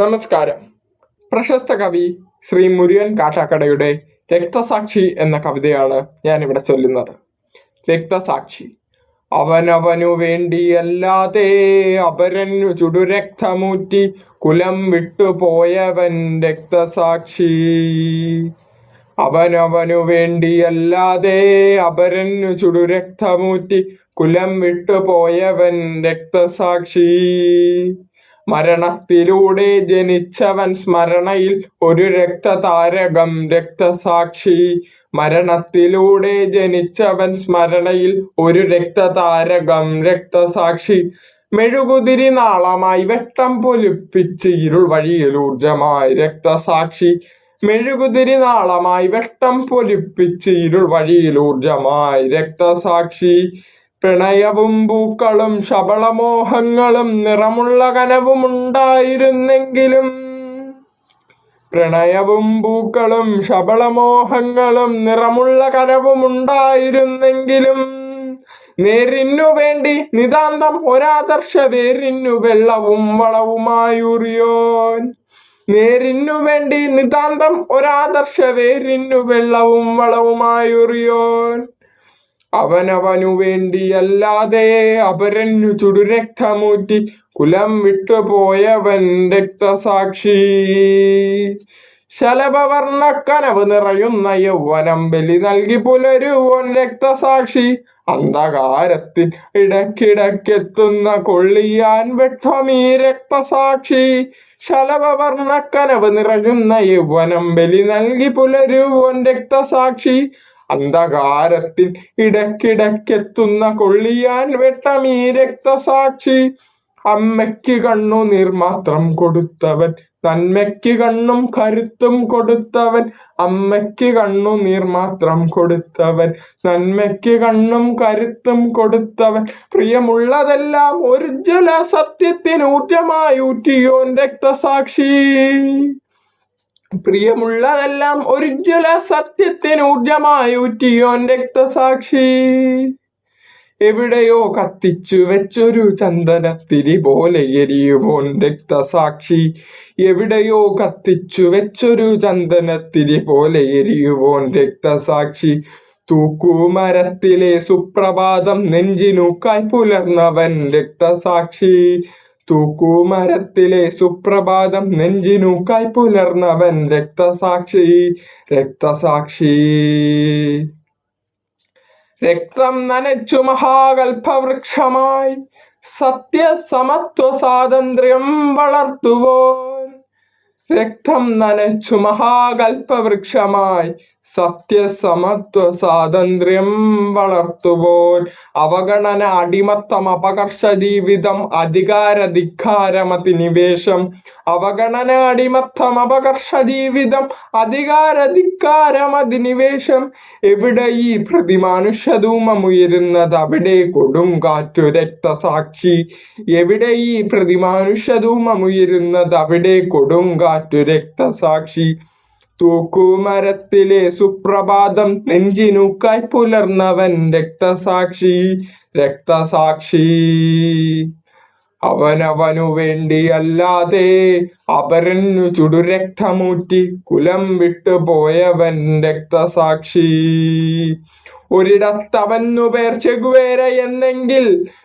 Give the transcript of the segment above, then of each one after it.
നമസ്കാരം. പ്രശസ്ത കവി ശ്രീ മുരുകൻ കാട്ടാക്കടയുടെ രക്തസാക്ഷി എന്ന കവിതയാണ് ഞാനിവിടെ ചൊല്ലുന്നത്. രക്തസാക്ഷി. അവനവനു വേണ്ടിയല്ലാതെ അപരനു ചുടുരക്തമൂറ്റി കുലം വിട്ടുപോയവൻ രക്തസാക്ഷി. അവനവനു വേണ്ടിയല്ലാതെ അപരനു ചുടുരക്തമൂറ്റി കുലം വിട്ടുപോയവൻ രക്തസാക്ഷി. മരണത്തിലൂടെ ജനിച്ചവൻ സ്മരണയിൽ ഒരു രക്തതാരകം രക്തസാക്ഷി. മരണത്തിലൂടെ ജനിച്ചവൻ സ്മരണയിൽ ഒരു രക്തതാരകം രക്തസാക്ഷി. മെഴുകുതിരി നാളമായി വെട്ടം പൊലിപ്പിച്ച് ഇരുൾ വഴിയിൽ ഊർജമായി രക്തസാക്ഷി. മെഴുകുതിരി നാളമായി വെട്ടം പൊലിപ്പിച്ച് ഇരുൾ വഴിയിൽ ഊർജമായി രക്തസാക്ഷി. പ്രണയവും പൂക്കളും ശബളമോഹങ്ങളും നിറമുള്ള കനവും ഉണ്ടായിരുന്നെങ്കിലും പ്രണയവും പൂക്കളും ശബളമോഹങ്ങളും നിറമുള്ള കനവും ഉണ്ടായിരുന്നെങ്കിലും നേരിനു വേണ്ടി നിതാന്തം ഒരാദർശ വേരിനു വെള്ളവും വളവുമായുറിയോൻ. നേരിന്നു വേണ്ടി നിതാന്തം ഒരാദർശ വേരിനു വെള്ളവും വളവുമായുറിയോൻ. അവനവനു വേണ്ടിയല്ലാതെ അപരനു ചുടുരക്തമൂറ്റി കുലം വിട്ടുപോയവൻ രക്തസാക്ഷി. ശലഭവർണ കനവ് നിറയുന്ന യൗവനം ബലി നൽകി പുലരുവൻ രക്തസാക്ഷി. അന്ധകാരത്തിൽ ഇടക്കിടക്കെത്തുന്ന കൊള്ളിയാൻ വെട്ടമീ രക്തസാക്ഷി. ശലഭവർണ കനവ് നിറയുന്ന യൗവനം ബലി നൽകി പുലരുവൻ രക്തസാക്ഷി. അന്ധകാരത്തിൽ ഇടക്കിടക്കെത്തുന്ന കൊള്ളിയാൻ വെട്ടമീ രക്തസാക്ഷി. അമ്മയ്ക്ക് കണ്ണു നിർമാത്രം കൊടുത്തവൻ നന്മയ്ക്ക് കണ്ണും കരുത്തും കൊടുത്തവൻ അമ്മയ്ക്ക് കണ്ണു നീർമാത്രം കൊടുത്തവൻ നന്മയ്ക്ക് കണ്ണും കരുത്തും കൊടുത്തവൻ. പ്രിയമുള്ളതെല്ലാം ഉജ്ജ്വല സത്യത്തിന് ഊറ്റമായി ഊറ്റിയോൻ രക്തസാക്ഷി. പ്രിയമുള്ളതെല്ലാം ജല സത്യത്തിന് ഊർജമായി ഊറ്റിയോൻ രക്തസാക്ഷി. എവിടെയോ കത്തിച്ചു വെച്ചൊരു ചന്ദനത്തിരി പോലെ എരിയുമോൻ രക്തസാക്ഷി. എവിടെയോ കത്തിച്ചു വെച്ചൊരു ചന്ദനത്തിരി പോലെ എരിയുമോൻ രക്തസാക്ഷി. തൂക്കുമരത്തിലെ സുപ്രഭാതം നെഞ്ചിനുക്കായി പുലർന്നവൻ രക്തസാക്ഷി. തൂക്കുമരത്തിലെ സുപ്രഭാതം നെഞ്ചിനൂക്കായി പുലർന്നവൻ രക്തസാക്ഷി രക്തസാക്ഷി. രക്തം നനച്ചു മഹാകൽപവൃക്ഷമായി സത്യസമത്വ സ്വാതന്ത്ര്യം വളർത്തുവോൻ. രക്തം നനച്ചു മഹാകൽപവൃക്ഷമായി സത്യസമത്വ സ്വാതന്ത്ര്യം വളർത്തുപോൽ അവഗണന അടിമത്തം അപകർഷ ജീവിതം അധികാരധിക്കാരമതിനിവേശം. അവഗണന അടിമത്തം അപകർഷ ജീവിതം അധികാരധിക്കാരമതിനിവേശം. എവിടെ ഈ പ്രതിമാനുഷ്യധൂമമുയരുന്നത്? അവിടെ കൊടുങ്കാറ്റു രക്തസാക്ഷി. എവിടെ ഈ പ്രതിമാനുഷ്യധൂമമുയരുന്നത്? അവിടെ കൊടുങ്കാറ്റു രക്തസാക്ഷി. തൂക്കുമരത്തിലെ സുപ്രഭാതം നെഞ്ചിനുക്കായി പുലർന്നവൻ രക്തസാക്ഷി രക്തസാക്ഷി. അവനവനു വേണ്ടിയല്ലാതെ അപരനു ചുടുരക്തമൂറ്റി കുലം വിട്ടു പോയവൻ രക്തസാക്ഷി. ഒരിടത്തവന്നു പേർ ചെഗുവേര എന്നെങ്കിൽ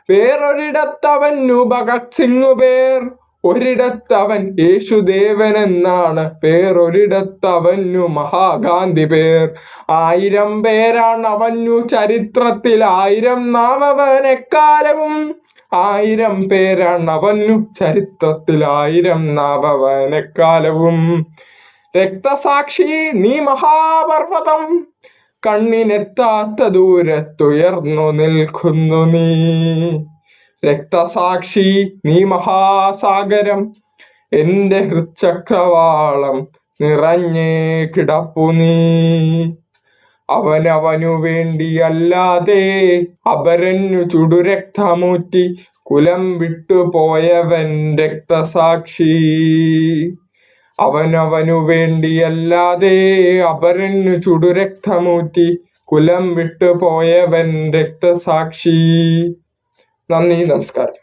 വേറൊരിടത്തവന്നു ഭഗത് സിംഗ് പേർ ഒരിടത്തവൻ യേശുദേവൻ എന്നാണ് പേരൊരിടത്തവനു മഹാഗാന്ധി പേർ. ആയിരം പേരാണ് അവനു ചരിത്രത്തിൽ ആയിരം നാമവനെക്കാലവും ആയിരം പേരാണ് അവനു ചരിത്രത്തിൽ ആയിരം നാമവനെക്കാലവും രക്തസാക്ഷി നീ മഹാപർവതം കണ്ണിനെത്താത്ത ദൂരത്തുയർന്നു നിൽക്കുന്നു നീ. രക്തസാക്ഷി നീ മഹാസാഗരം. എന്റെ ഹൃച്ചക്രവാളം നിറഞ്ഞേ കിടപ്പു നീ. അവനവനു വേണ്ടിയല്ലാതെ അപരനു ചുടുരക്തമൂറ്റി കുലം വിട്ടുപോയവൻ രക്തസാക്ഷി. അവനവനു വേണ്ടിയല്ലാതെ അപരനു ചുടുരക്തമൂറ്റി കുലം വിട്ടുപോയവൻ രക്തസാക്ഷി. നന്ദി നമസ്കാരം.